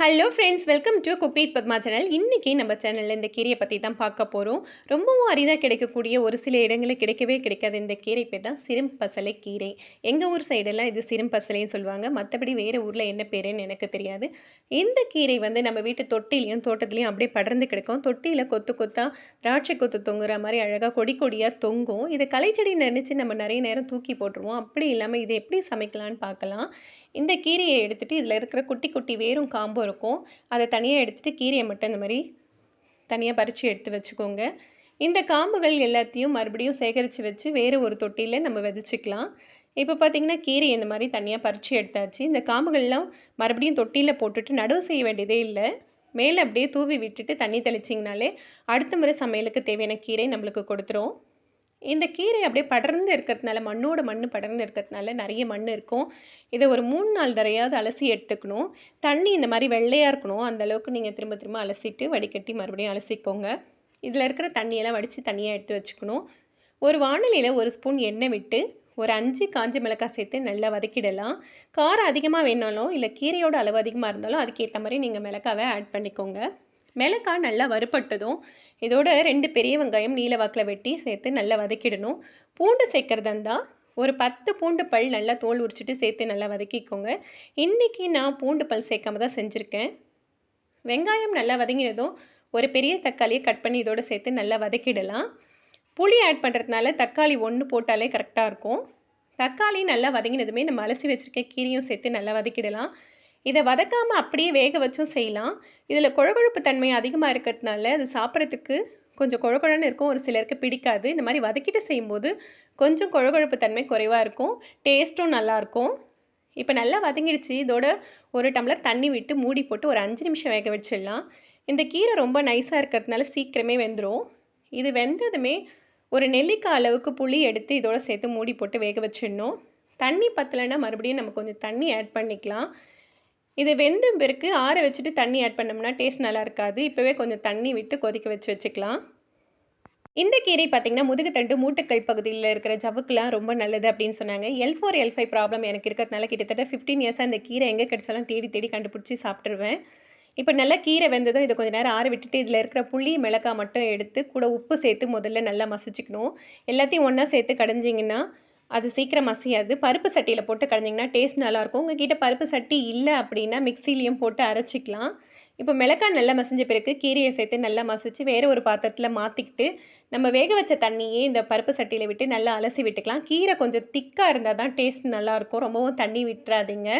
Hello friends welcome to cook with Padma channel இன்றைக்கி நம்ம சேனலில் இந்த கீரையை பற்றி தான் பார்க்க போகிறோம் ரொம்பவும் அரிதாக கிடைக்கக்கூடிய ஒரு சில இடங்களில் கிடைக்கவே கிடைக்காது இந்த கீரை பேர் தான் சிறும்பசலை கீரை. எங்கள் ஊர் சைடெல்லாம் இது சிறும்பசலைன்னு சொல்லுவாங்க. மற்றபடி வேறு ஊரில் என்ன பேருன்னு எனக்கு தெரியாது. இந்த கீரை வந்து நம்ம வீட்டு தொட்டிலையும் தோட்டத்துலையும் அப்படியே படர்ந்து கிடக்கும். தொட்டியில் கொத்து கொத்தாக திராட்சை கொத்து தொங்குற மாதிரி அழகாக கொடி கொடியாக தொங்கும். இது கலைச்செடி நினச்சி நம்ம நிறைய நேரம் தூக்கி போட்டுருவோம். அப்படி இல்லாமல் இதை எப்படி சமைக்கலான்னு பார்க்கலாம். இந்த கீரையை எடுத்துகிட்டு இதில் இருக்கிற குட்டி குட்டி வேரும் காம்பும் இருக்கும். அதை தனியாக எடுத்துகிட்டு கீரையை மட்டும் இந்த மாதிரி தனியாக பறித்து எடுத்து வச்சுக்கோங்க. இந்த காம்புகள் எல்லாத்தையும் மறுபடியும் சேகரித்து வச்சு வேறு ஒரு தொட்டியில் நம்ம விதைச்சிக்கலாம். இப்போ பார்த்திங்கன்னா கீரை இந்த மாதிரி தனியாக பறித்து எடுத்தாச்சு. இந்த காம்புகள்லாம் மறுபடியும் தொட்டியில் போட்டுட்டு நடவு செய்ய வேண்டியதே இல்லை. மேலே அப்படியே தூவி விட்டுட்டு தண்ணி தெளிச்சிங்கனாலே அடுத்த முறை சமையலுக்கு தேவையான கீரை நம்மளுக்கு கொடுத்துரும். இந்த கீரை அப்படியே படர்ந்து இருக்கிறதுனால மண்ணோட மண் படர்ந்து இருக்கிறதுனால நிறைய மண் இருக்கும். இதை ஒரு மூணு நாள் தரையாவது அலசி எடுத்துக்கணும். தண்ணி இந்த மாதிரி வெள்ளையாக இருக்கணும். அந்த அளவுக்கு நீங்கள் திரும்ப திரும்ப அலசிட்டு வடிகட்டி மறுபடியும் அலசிக்கோங்க. இதில் இருக்கிற தண்ணியெல்லாம் வடித்து தனியாக எடுத்து வச்சுக்கணும். ஒரு வானிலையில் ஒரு ஸ்பூன் எண்ணெய் விட்டு ஒரு அஞ்சு காஞ்ச மிளகாய் சேர்த்து நல்லா வதக்கிடலாம். காரம் அதிகமாக வேணாலும் இல்லை கீரையோட அளவு அதிகமாக இருந்தாலும் அதுக்கேற்ற மாதிரி நீங்கள் மிளகாவை ஆட் பண்ணிக்கோங்க. மிளகாய் நல்லா வறுப்பட்டதும் இதோட ரெண்டு பெரிய வெங்காயம் நீல வாக்கில் வெட்டி சேர்த்து நல்லா வதக்கிடணும். பூண்டு சேர்க்குறதா இருந்தால் ஒரு பத்து பூண்டு பல் நல்லா தோல் உரிச்சிட்டு சேர்த்து நல்லா வதக்கிக்கோங்க. இன்றைக்கி நான் பூண்டு பல் சேர்க்காம தான் செஞ்சுருக்கேன். வெங்காயம் நல்லா வதங்கினதும் ஒரு பெரிய தக்காளியை கட் பண்ணி இதோடு சேர்த்து நல்லா வதக்கிடலாம். புளி ஆட் பண்ணுறதுனால தக்காளி ஒன்று போட்டாலே கரெக்டாக இருக்கும். தக்காளி நல்லா வதங்கினதுமே நம்ம அலசி வச்சுருக்க கீரையும் சேர்த்து நல்லா வதக்கிடலாம். இதை வதக்காமல் அப்படியே வேக வச்சும் செய்யலாம். இதில் கொழகொழுப்பு தன்மை அதிகமாக இருக்கிறதுனால அது சாப்பிட்றதுக்கு கொஞ்சம் கொழகொழன்னு இருக்கும். ஒரு சிலருக்கு பிடிக்காது. இந்த மாதிரி வதக்கிட்டு செய்யும்போது கொஞ்சம் கொழகொழுப்பு தன்மை குறைவாக இருக்கும். டேஸ்ட்டும் நல்லாயிருக்கும் இப்போ நல்லா வதங்கிடுச்சு. இதோட ஒரு டம்ளர் தண்ணி விட்டு மூடி போட்டு ஒரு அஞ்சு நிமிஷம் வேக வச்சிடலாம். இந்த கீரை ரொம்ப நைஸாக இருக்கிறதுனால சீக்கிரமே வெந்துடும் இது வெந்ததுமே ஒரு நெல்லிக்காய் அளவுக்கு புளி எடுத்து இதோட சேர்த்து மூடி போட்டு வேக வச்சிடணும். தண்ணி பத்தலைன்னா மறுபடியும் நம்ம கொஞ்சம் தண்ணி ஆட் பண்ணிக்கலாம். இது வெந்த பிறகு ஆற வச்சுட்டு தண்ணி ஆட் பண்ணோம்னா டேஸ்ட் நல்லா இருக்காது. இப்போவே கொஞ்சம் தண்ணி விட்டு கொதிக்க வச்சு வச்சுக்கலாம். இந்த கீரை பார்த்திங்கன்னா முதுகுத்தண்டு மூட்டுக்கல் பகுதியில் இருக்கிற ஜவுக்கெலாம் ரொம்ப நல்லது அப்படின்னு சொன்னாங்க. L four L five problem எனக்கு இருக்கிறதுனால கிட்டத்தட்ட ஃபிஃப்டீன் இயர்ஸாக அந்த கீரை எங்கே கிடைச்சாலும் தேடி தேடி கண்டுபிடிச்சி சாப்பிட்ருவேன் இப்போ நல்லா கீரை வெந்ததும் இதை கொஞ்சம் நேரம் ஆற விட்டுட்டு இதில் இருக்கிற புளி மிளகாய் மட்டும் எடுத்து கூட உப்பு சேர்த்து முதல்ல நல்லா மசிச்சுக்கணும். எல்லாத்தையும் ஒன்றா சேர்த்து கடைஞ்சிங்கன்னா அது சீக்கிரம் மசியாது பருப்பு சட்டியில் போட்டு கடைஞ்சிங்கன்னா டேஸ்ட் நல்லாயிருக்கும். உங்ககிட்ட பருப்பு சட்டி இல்லை அப்படின்னா மிக்சிலையும் போட்டு அரைச்சிக்கலாம். இப்போ மிளகாய் நல்லா மசிஞ்ச பிறகு கீரையை சேர்த்து நல்லா மசிச்சு வேறு ஒரு பாத்திரத்தில் மாற்றிக்கிட்டு நம்ம வேக வச்ச தண்ணியே இந்த பருப்பு சட்டியில் விட்டு நல்லா அலசி விட்டுக்கலாம். கீரை கொஞ்சம் திக்காக இருந்தால் தான் டேஸ்ட் நல்லாயிருக்கும். ரொம்பவும் தண்ணி விட்டுறாதீங்க.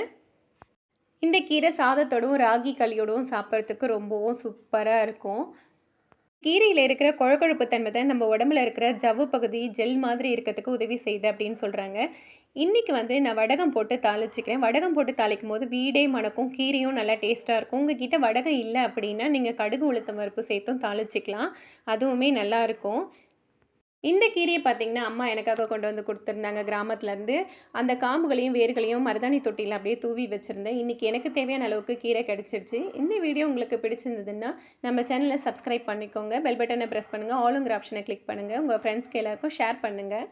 இந்த கீரை சாதத்தோடும் ராகி களியோடும் சாப்பிட்றதுக்கு ரொம்பவும் சூப்பராக இருக்கும். கீரையில் இருக்கிற குழக்குழப்பு தன்மை தான் நம்ம உடம்புல இருக்கிற ஜவ்வு பகுதி ஜெல் மாதிரி இருக்கிறதுக்கு உதவி செய்யுது அப்படின்னு சொல்கிறாங்க இன்றைக்கி வந்து நான் வடகம் போட்டு தாளிச்சிக்கிறேன். வடகம் போட்டு தாளிக்கும் போது வீடே மணக்கும் கீரையும் நல்லா டேஸ்ட்டாக இருக்கும். உங்ககிட்ட வடகம் இல்லை அப்படின்னா நீங்கள் கடுகு உளுத்தம் பருப்பு சேர்த்தும் தாளிச்சிக்கலாம். அதுவுமே நல்லாயிருக்கும் இந்த கீரையை பார்த்திங்கன்னா அம்மா எனக்காக கொண்டு வந்து கொடுத்துருந்தாங்க. கிராமத்துலேருந்து அந்த காம்புகளையும் வேர்களையும் மருதாணி தொட்டியில் அப்படியே தூவி வச்சுருந்தேன். இன்றைக்கி எனக்கு தேவையான அளவுக்கு கீரை கிடச்சிருச்சு. இந்த வீடியோ உங்களுக்கு பிடிச்சிருந்ததுன்னா நம்ம சேனலை சப்ஸ்கிரைப் பண்ணிக்கோங்க. பெல் பட்டனை ப்ரெஸ் பண்ணுங்கள் ஆளுங்கிற ஆப்ஷனை கிளிக் பண்ணுங்கள் உங்கள் ஃப்ரெண்ட்ஸ்க்கு எல்லாருக்கும் ஷேர் பண்ணுங்கள்